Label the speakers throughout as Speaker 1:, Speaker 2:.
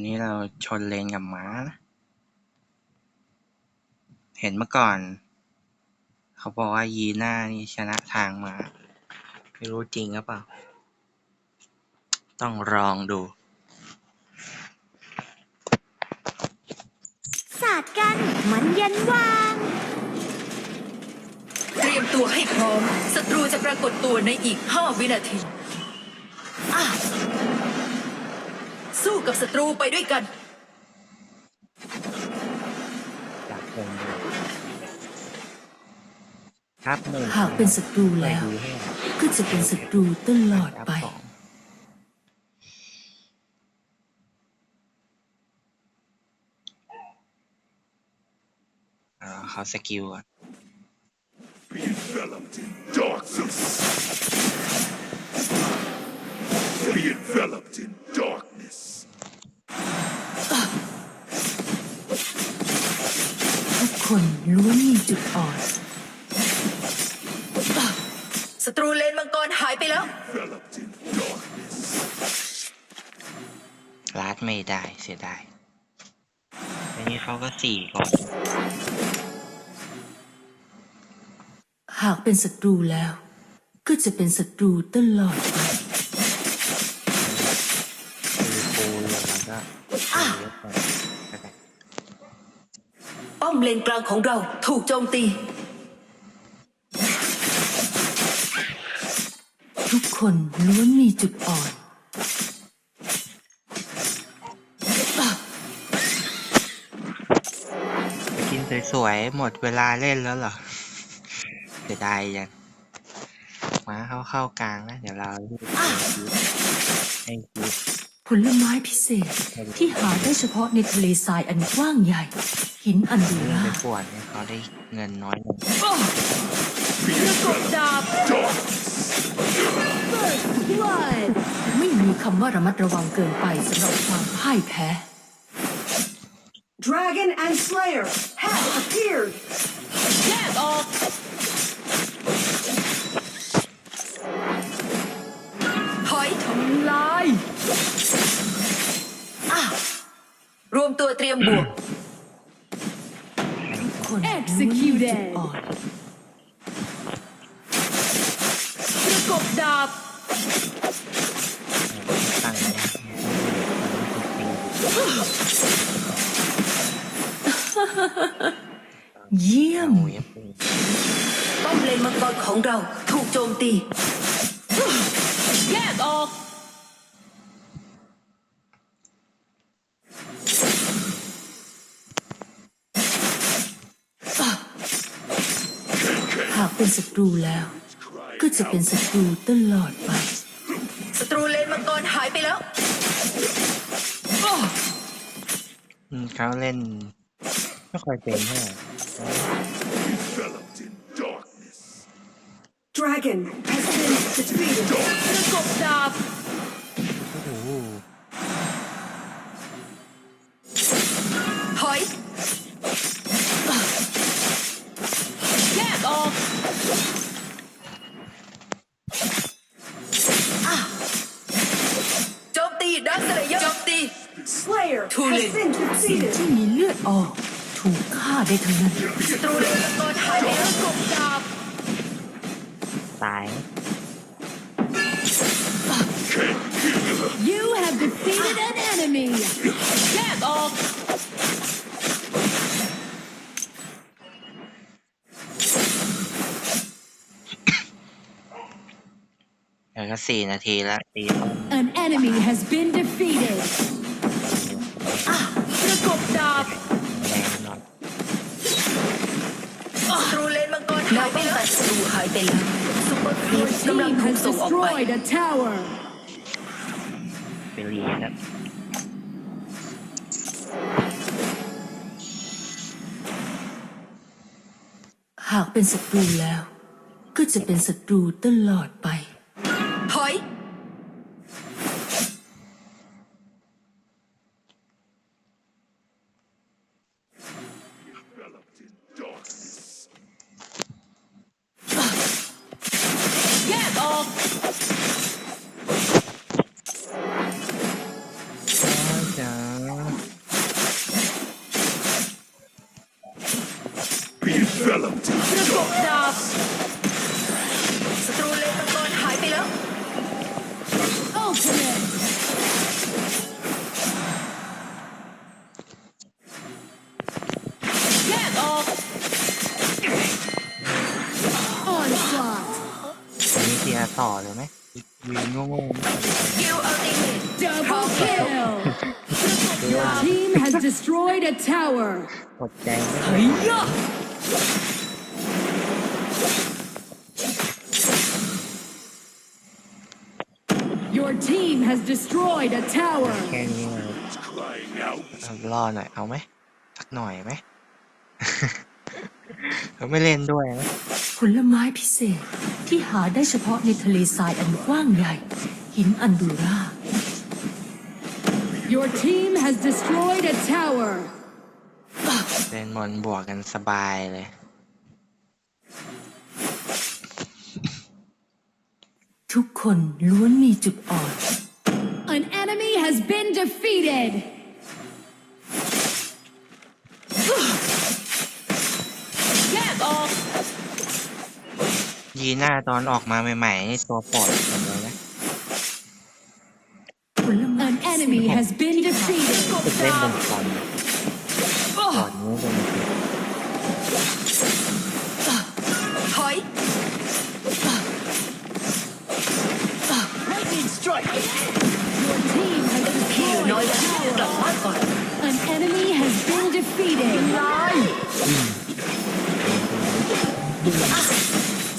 Speaker 1: นนี้เราชนเลนกับม้านะ เห็นเมื่อก่อน เขาบอกว่ายีน่านี่ชนะทางมา ไม่รู้จริงหรือเปล่า ต้องลองดู
Speaker 2: ศาสตร์กันมันยันวาง
Speaker 3: เตรียมตัวให้พร้อม ศัตรูจะปรากฏตัวในอีก 5 วินาที กับศัตรูไปด้วยกัน
Speaker 1: จากคงดูครับหนึ่ง
Speaker 4: หากเป็นศัตรูแล้ว
Speaker 1: ดูให้
Speaker 4: ก็จะเป็นศัตรูตลอด
Speaker 1: ครับ
Speaker 4: ไป
Speaker 1: สองอ่าเขาสกิลก่อน
Speaker 5: Be enveloped in darkness. า
Speaker 1: ดไม่ได้เสียดายอันนี้เขาก็สี่ก่อน
Speaker 4: หากเป็นศัตรูแล้ว ก็จะเป็นศัตรูตลอดไป
Speaker 1: คือปูลงมาก็ตีเยอะไปก็ได้
Speaker 3: ป้อมเลนกลางของเราถูกโจมตี
Speaker 4: ทุกคนล้วนมีจุดอ่อน
Speaker 1: สวยๆ หมดเวลาเล่นแล้วเหรอเสียดายยังมาเข้าเข้ากลางนะ เดี๋ยวเรารีบให้คิด
Speaker 4: ผลไม้พิเศษที่หาได้เฉพาะในทะเลทรายอันกว้างใหญ่ หินอันดู
Speaker 1: ให้
Speaker 4: รา
Speaker 1: ไป
Speaker 4: บ
Speaker 1: ปวดเนี่ยเขาได้เงินน้อยลง
Speaker 5: Be enveloped
Speaker 3: ดาบ
Speaker 5: in darkness.
Speaker 2: blood
Speaker 4: ไม่มีคำว่าระมัดระวังเกินไปสำหรับความพ่ายแพ้
Speaker 6: Dragon and Slayer have appeared.
Speaker 3: แยกออกถอยทำลายอะรวมตัวเตรียมบวก
Speaker 4: ทุกคนล้วนมีจุดอ่อน
Speaker 3: ประกบดาบ
Speaker 1: ตั้งเนี่ย
Speaker 4: เยี่ยม
Speaker 1: หมูยับปู
Speaker 3: ป้อมเลนมังกรของเราถูกโจมตี แยกออก
Speaker 4: หากเป็นศัตรูแล้ว ก็จะเป็นศัตรูตลอดไป
Speaker 3: ศัตรูเลนมังกรหายไปแล้วอ้อ
Speaker 1: อืมเขาเล่น ไม่ค่อยเป็นเท่าไหร่
Speaker 5: Enveloped in darkness.
Speaker 6: Dragon has been defeated.
Speaker 3: ประกบดาบ
Speaker 1: โอ้โห
Speaker 3: ถอยอะแยกออกอะโจมตีดักสเลเยอร์โจมตี
Speaker 6: Slayer
Speaker 3: Too
Speaker 6: has
Speaker 3: late.
Speaker 6: been
Speaker 4: สิ่ง
Speaker 6: defeated.
Speaker 4: ที่มีเลือดออก ถูกฆ่าได้ทั้งนั้น
Speaker 3: ศัตรูเลนมังกรหายไปแล้วประกบดาบ
Speaker 1: ตาย
Speaker 2: you have defeated an enemy
Speaker 3: แยกออก
Speaker 1: เดี๋ยวก็สี่นาทีแล้วตี
Speaker 2: an enemy has been defeated
Speaker 3: ประกบดาบ
Speaker 1: แรงหน่อย
Speaker 3: ศัตรูเลนมังกรหายไปแล้วศัตรูหายไปแล้วซุปเปอร์ครีปกำลัง
Speaker 2: team
Speaker 3: ถูก
Speaker 2: has
Speaker 3: ส่งออกไป
Speaker 2: destroyed a tower
Speaker 1: ไปเรียนแล้ว
Speaker 4: หากเป็นศัตรูแล้ว ก็จะเป็นศัตรูตลอดไป
Speaker 2: Double kill. Your team has destroyed a tower.
Speaker 1: กดใจไม่
Speaker 4: เฮ้ยยะ
Speaker 2: Your team has destroyed a tower.
Speaker 1: แค่นี้เลย
Speaker 5: is crying out.
Speaker 1: เอารอหน่อยเอาไหมสักหน่อยไหมเขาไม่เล่นด้วยนะ
Speaker 4: ผลไม้พิเศษที่หาได้เฉพาะในทะเลทรายอันกว้างใหญ่ หินอันดูรา
Speaker 2: Your team has destroyed a tower.
Speaker 1: เล่นบอลบวกกันสบายเลย
Speaker 4: ทุกคนล้วนมีจุดอ่อน
Speaker 2: An enemy has been defeated.
Speaker 1: ยีหน้าตอนออกมาใหม่ๆนี่ตัวโปรดผมเลยนะ
Speaker 4: ผลไม้
Speaker 2: An enemy has been defeated.
Speaker 1: ฝึกเล่นบนคอมก่อนนี้เป็น
Speaker 3: ถอย
Speaker 2: Your team has
Speaker 3: พี่อยู่น้อย
Speaker 2: destroyed
Speaker 3: แล้วกลับบ้านก่อน
Speaker 2: An enemy has been defeated.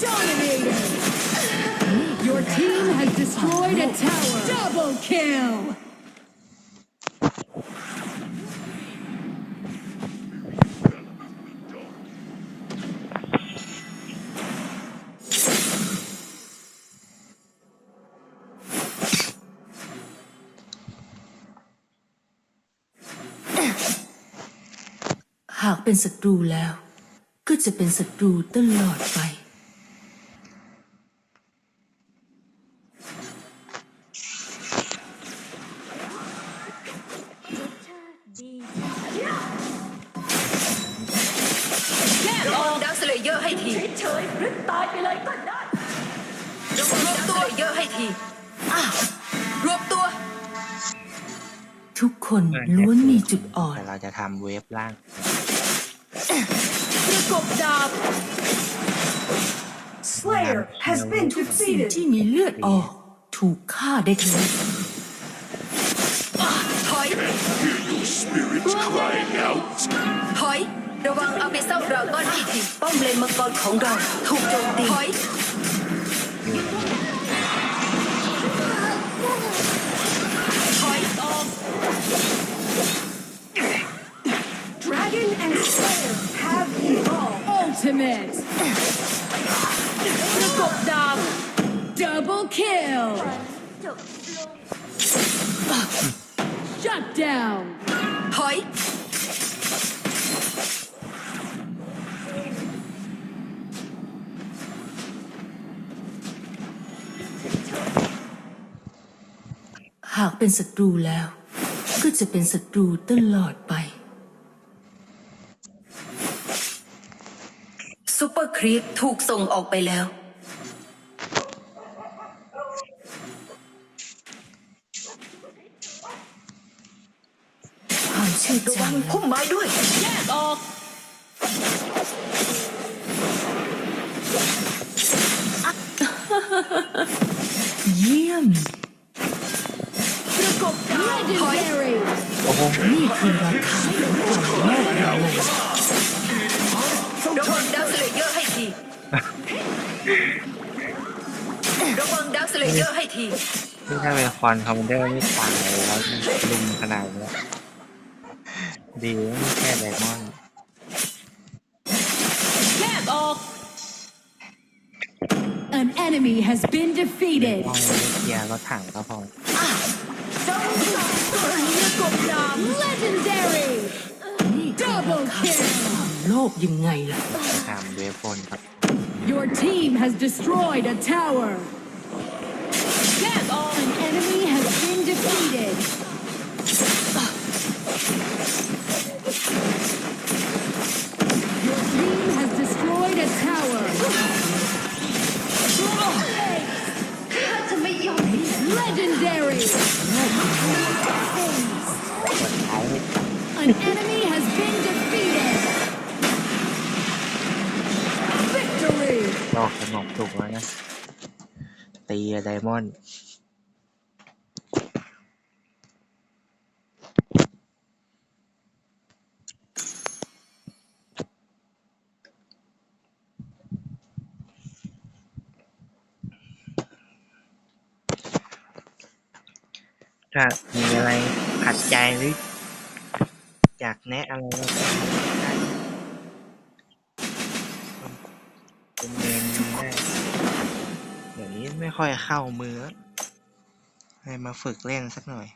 Speaker 2: Dominator. Your team has destroyed a tower. Double kill.
Speaker 4: หากเป็นศัตรูแล้ว ก็จะเป็นศัตรูตลอดไป
Speaker 3: ระวังดักสเลเยอร์ให้ที เฉยหรือตายไปเลยก็ได้ระวังดักสเลเยอร์ให้ทีอะรวบตัว
Speaker 4: ทุกคนล้วนมีจุดอ่อน
Speaker 1: แต่เราจะทำเวฟล่าง
Speaker 3: ประกบดาบ
Speaker 6: Slayer has been
Speaker 4: สิ่ง
Speaker 6: defeated.
Speaker 4: ที่มีเลือดออก ถูกฆ่าได้ทั้งนั้น
Speaker 3: ถอย
Speaker 5: Hear your spirits crying out.
Speaker 3: ถอย ระวังเอาไปเศร้าดราก้อนให้ทีป้อมเลนมังกรของเรา ถูกโจมตีถอยถ
Speaker 2: Ultimate.
Speaker 3: ประกบดาบ
Speaker 2: Double kill. Shut down.
Speaker 3: ถอย
Speaker 4: หากเป็นศัตรูแล้ว ก็จะเป็นศัตรูตลอดไป
Speaker 3: ซูเปอ ร์ครีปถูกส่งออกไปแล้ว
Speaker 4: ความเชื่อ
Speaker 3: ระ
Speaker 4: ใจ
Speaker 3: วังพุ่มไม้ด้วย แยกออก
Speaker 4: เยี่ยม
Speaker 3: ประกบดาบถอย
Speaker 2: Legendary.
Speaker 4: นี่คือราคาของความโล เล
Speaker 3: เยอร์ให้ที
Speaker 1: ซึ่งถ้าเป็นคอนคอมมานเดอร์ไม่ตายแล้วลุมขนาดนี้ดีไม่แค่ไดมอนด์
Speaker 3: แยกออก
Speaker 2: An enemy has been defeated.
Speaker 1: ต้องไม่เคลียร์รถถังก็พอ
Speaker 3: ประกบดาบ
Speaker 2: Legendary.
Speaker 4: นี่คือรา
Speaker 2: Double
Speaker 4: คาของ
Speaker 2: kill.
Speaker 4: ความโลภยังไงล่ะ
Speaker 1: จะทำเวฟบนครับ
Speaker 2: Your team has destroyed a tower. enemy has been defeated. Your team has destroyed a tower. Legendary! An enemy has been defeated! Victory!
Speaker 1: ลอกกันหมกถูกแล้วนะตีไดมอนด์ ถ้ามีอะไรขัดใจหรืออยากแนะอะไรเราก็ได้เป็นเมนได้เดี๋ยวนี้ไม่ค่อยเข้ามือแล้วให้มาฝึกเล่นสักหน่อย